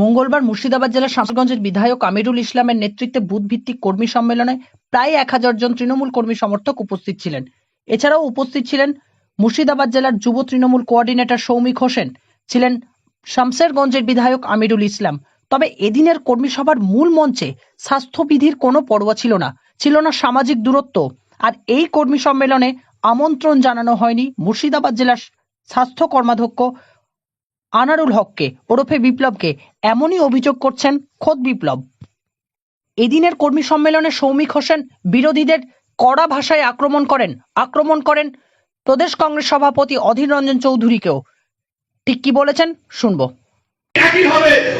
মঙ্গলবার মুর্শিদাবাদ জেলার শামসগঞ্জের বিধায়ক আমিরুল ইসলামের নেতৃত্বে বুথভিত্তিক কর্মী সম্মেলনে প্রায় এক হাজার জন তৃণমূল কর্মী সমর্থক উপস্থিত ছিলেন। এছাড়াও উপস্থিত ছিলেন মুর্শিদাবাদ জেলার যুব তৃণমূল কোঅর্ডিনেটর সৌমিক হোসেন, ছিলেন শামসেরগঞ্জের বিধায়ক আমিরুল ইসলাম। তবে এদিনের কর্মী সভার মূল মঞ্চে স্বাস্থ্যবিধির কোনো পড়ুয়া ছিল না ছিল না সামাজিক দূরত্ব। আর এই কর্মী সম্মেলনে আমন্ত্রণ জানানো হয়নি মুর্শিদাবাদ জেলার স্বাস্থ্য কর্মাধ্যক্ষ আনারুল হককে, ওরফে বিপ্লবকে এমনই অভিযোগ করছেন খোদ বিপ্লব। এদিনের কর্মী সম্মেলনে সৌমিক হোসেন বিরোধীদের কড়া ভাষায় আক্রমণ করেন। আক্রমণ করেন প্রদেশ কংগ্রেস সভাপতি অধীর রঞ্জন চৌধুরীকেও। ঠিক কি বলেছেন? শুনব।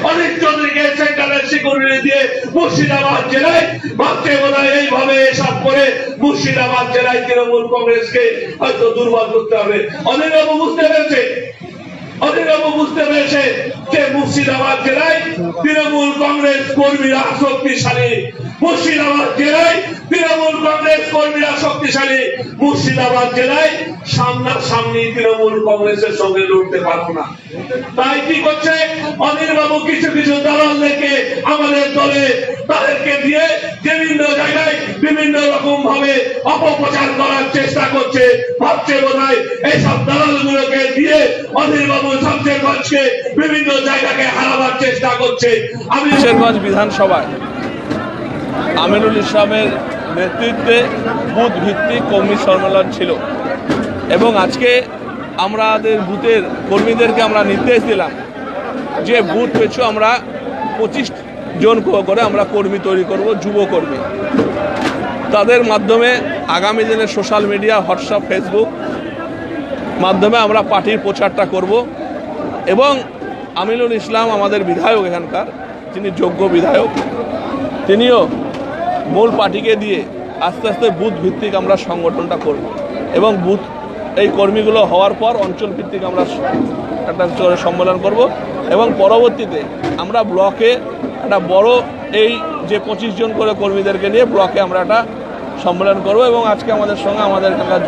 অনেক মুর্শিদাবাদ জেলায়। মুর্শিদাবাদ জেলায় তৃণমূল কংগ্রেসকে হয়তো দুর্বল করতে হবে। অনেকবাবু বুঝতে পেরেছে অনেকবাবু বুঝতে পেরেছে যে মুর্শিদাবাদ জেলায় তৃণমূল কংগ্রেস কর্মীরা শক্তিশালী। মুর্শিদাবাদ জেলায় তৃণমূল কংগ্রেস কর্মীরা শক্তিশালী। মুর্শিদাবাদ জেলায় সামনাসামনি তৃণমূল কংগ্রেসের সঙ্গে লড়তে পারব না। তাই কি করছে? অনিল বাবু কিছু কিছু দালালদেরকে আমাদের দলে তাদেরকে দিয়ে বিভিন্ন জায়গায় বিভিন্ন রকম ভাবে অপপ্রচার করার চেষ্টা করছে। ভাবছে বোধ হয় এইসব দালালগুলোকে বিভিন্ন জায়গাকে হারাবার চেষ্টা করছে। আমি বিধানসভায় আমিনুল ইসলামের নেতৃত্বে বুথ ভিত্তিক কর্মী সম্মেলন ছিল। এবং আজকে আমাদের বুথের কর্মীদেরকে আমরা নির্দেশ দিলাম যে বুথ পেছু আমরা পঁচিশ জন করে আমরা কর্মী তৈরি করব, যুব কর্মী। তাদের মাধ্যমে আগামী দিনে সোশ্যাল মিডিয়া হোয়াটসঅ্যাপ ফেসবুক মাধ্যমে আমরা পার্টির প্রচারটা করব। এবং আমিনুল ইসলাম আমাদের বিধায়ক এখানকার তিনি যোগ্য বিধায়ক, তিনিও মূল পার্টিকে দিয়ে আস্তে আস্তে বুথ ভিত্তিক আমরা সংগঠনটা করব। এবং বুথ, এই কর্মীগুলো হওয়ার পর অঞ্চল ভিত্তিক আমরা একটা সম্মেলন করব। এবং পরবর্তীতে আমরা ব্লকে একটা বড় এই যে পঁচিশ জন করে কর্মীদেরকে নিয়ে ব্লকে আমরা একটা সম্মেলন করব। এবং আজকে আমাদের সঙ্গে আমাদের এখানকার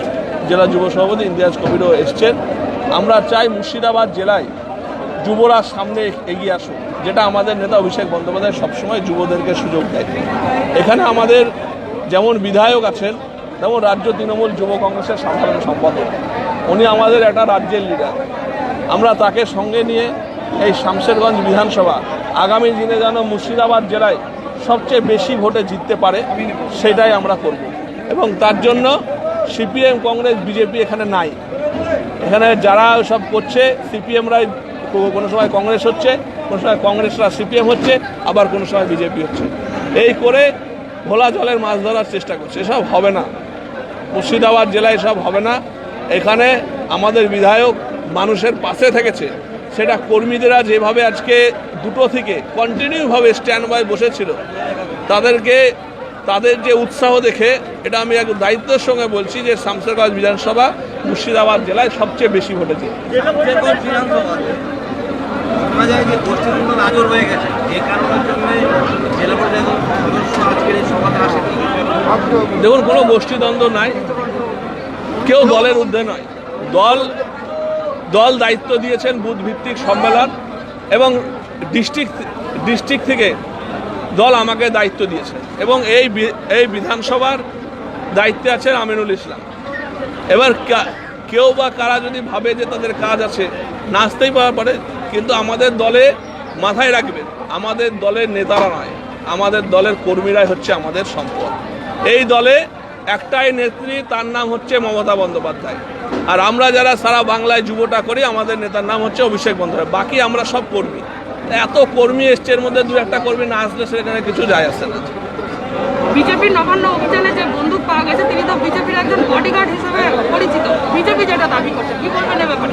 জেলা যুব সভাপতি ইমতিয়াজ কবিরও এসছেন। আমরা চাই মুর্শিদাবাদ জেলায় যুবরা সামনে এগিয়ে আসুক, যেটা আমাদের নেতা অভিষেক বন্দ্যোপাধ্যায় সবসময় যুবদেরকে সুযোগ দেয়। এখানে আমাদের যেমন বিধায়ক আছেন, তেমন রাজ্য তৃণমূল যুব কংগ্রেসের সাধারণ সম্পাদক। উনি আমাদের একটা রাজ্যের লিডার আমরা তাকে সঙ্গে নিয়ে এই শামশেরগঞ্জ বিধানসভা আগামী দিনে যেন মুর্শিদাবাদ জেলায় সবচেয়ে বেশি ভোটে জিততে পারে, সেটাই আমরা করব। এবং তার জন্য সিপিএম, কংগ্রেস, বিজেপি এখানে নাই। এখানে যারা সব করছে, সিপিএমরাই কোনো সময় কংগ্রেস হচ্ছে, কোনো সময় কংগ্রেসরা সিপিএম হচ্ছে, আবার কোনো সময় বিজেপি হচ্ছে। এই করে ভোলা জলের মাছ ধরার চেষ্টা করছে। এসব হবে না। মুর্শিদাবাদ জেলায় সব হবে না। এখানে আমাদের বিধায়ক মানুষের পাশে থেকেছে। সেটা কর্মীদেরা যেভাবে আজকে দুটো থেকে কন্টিনিউভাবে স্ট্যান্ড বাই বসেছিল, তাদেরকে তাদের যে উৎসাহ দেখে, এটা আমি এক দায়িত্বের সঙ্গে বলছি যে শামসেরগঞ্জ বিধানসভা মুর্শিদাবাদ জেলায় সবচেয়ে বেশি ভোটেছে। দেখুন, কোনো গোষ্ঠীদ্বন্দ্ব নাই। কেউ দলের ঊর্ধ্বে নয়। দল দল দায়িত্ব দিয়েছেন বুথ ভিত্তিক সম্মেলন এবং ডিস্ট্রিক্ট ডিস্ট্রিক্ট থেকে দল আমাকে দায়িত্ব দিয়েছে এবং এই এই বিধানসভার দায়িত্বে আছেন আমিনুল ইসলাম। এবার কেউ বা কারা যদি ভাবে যে তাদের কাজ আছে, নাচতেই পারে, কিন্তু আমাদের দলে মাথায় রাখবেন, আমাদের দলের নেতারা নয়, আমাদের দলের কর্মীরাই হচ্ছে আমাদের সম্পদ। এই দলে একটাই নেত্রী, তার নাম হচ্ছে মমতা বন্দ্যোপাধ্যায়। আর আমরা যারা সারা বাংলায় যুবটা করি, আমাদের নেতার নাম হচ্ছে অভিষেক বন্দ্যোপাধ্যায়। বাকি আমরা সব কর্মী। এত কর্মী এসছে এর মধ্যে দু একটা কর্মী না আসলে সেখানে কিছু যায় আসে না। বিজেপির নবান্ন অভিযানে যে বন্দুক পাওয়া গেছে তিনি তো বিজেপির একজন বডিগার্ড হিসেবে পরিচিত। বিজেপি যেটা দাবি করছে কি বলবেন এ ব্যাপারে?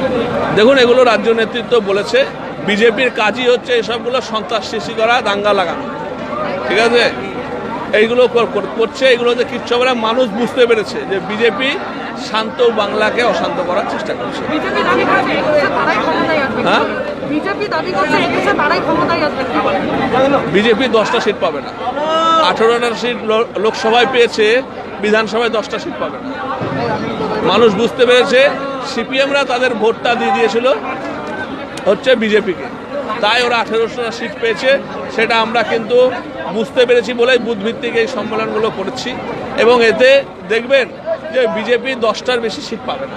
দেখুন এগুলো রাজ্য নেতৃত্ব বলেছে বিজেপির কাজই হচ্ছে এসবগুলো সন্ত্রাস সৃষ্টি করা দাঙ্গা লাগানো। ঠিক আছে? এইগুলো কর- কর- করছে এগুলোতে কিচ্ছু হবে মানুষ বুঝতে পেরেছে যে বিজেপি শান্ত বাংলাকে অশান্ত করার চেষ্টা করছে। হ্যাঁ? বিজেপি দাবি করছে একুশে তারাই ক্ষমতায় আসবে বিজেপি দশটা সিট পাবে না। আঠেরোটা সিট লোকসভায় পেয়েছে বিধানসভায় দশটা সিট পাবে না। মানুষ বুঝতে পেরেছে সিপিএমরা তাদের ভোটটা দিয়ে দিয়েছিল হচ্ছে বিজেপিকে। তাই ওরা আঠেরোশো সিট পেয়েছে সেটা আমরা কিন্তু বুঝতে পেরেছি বলেই বুধভিত্তিক এই সম্মেলনগুলো করছি। এবং এতে দেখবেন যে বিজেপি দশটার বেশি সিট পাবে না।